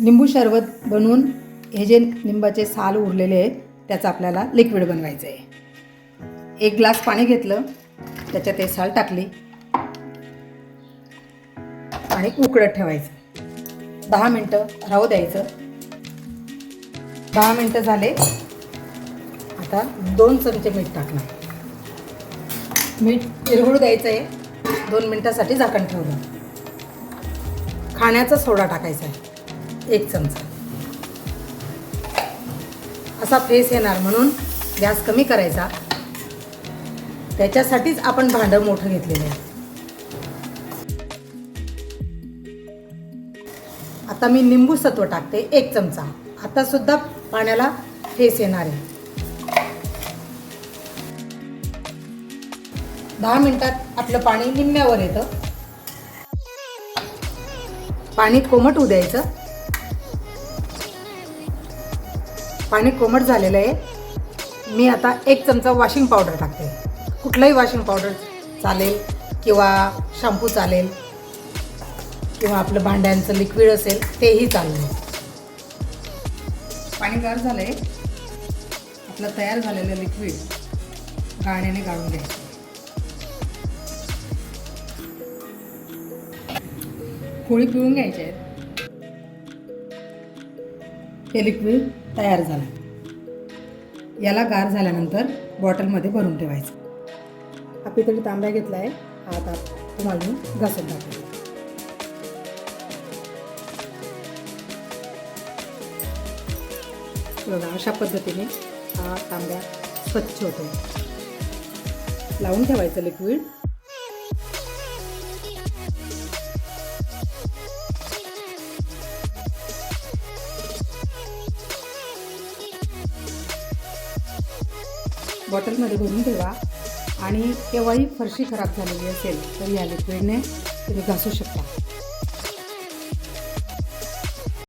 लिंबू सरबत बनवून हे जे लिंबाचे साल उरलेले आहेत त्याचं आपल्याला लिक्विड बनवायचं आहे एक ग्लास पाणी घेतलं त्याच्यात हे साल टाकली आणि उकळत ठेवायचं. दहा मिनटं राहू द्यायचं. दहा मिनटं झाले. आता दोन चमचे मीठ टाकणार. मीठ विरघळू द्यायचं आहे दोन मिनटासाठी झाकण ठेवलं. खाण्याचा सोडा टाकायचा आहे. एक चमचा. असा फेस येणार म्हणून गॅस कमी करायचा. त्याच्यासाठीच आपण भांडं मोठं घेतलेलं आहे. आता मी लिंबू सत्व टाकते एक चमचा. आता सुद्धा पाण्याला फेस येणार आहे. दहा मिनिटात आपलं पाणी निम्म्यावर येतं. पाणी कोमट उद्यायचं पाणी कोमट झालेलं आहे. मी आता एक चमचा वॉशिंग पावडर टाकते. कुठलंही वॉशिंग पावडर चालेल किंवा शॅम्पू चालेल किंवा आपलं भांड्यांचं लिक्विड असेल तेही चालेल. पाणी गार झालं आहे आपलं तयार झालेलं लिक्विड गाण्याने गाळून घ्यायचं पोळी पिळून घ्यायचे आहेत. हे लिक्विड तयार झाला. याला गार झाल्यानंतर बॉटलमध्ये भरून ठेवायचं. हा पितळी तांब्या घेतला आहे हा आता तुम्हाला मी घासून टाकतो बघा अशा पद्धतीने हा तांब्या स्वच्छ होतो लावून ठेवायचं लिक्विड बॉटलमध्ये भरून ठेवा. आणि केव्हाही फरशी खराब झालेली असेल तर या लिक्विडने तुम्ही घासू शकता.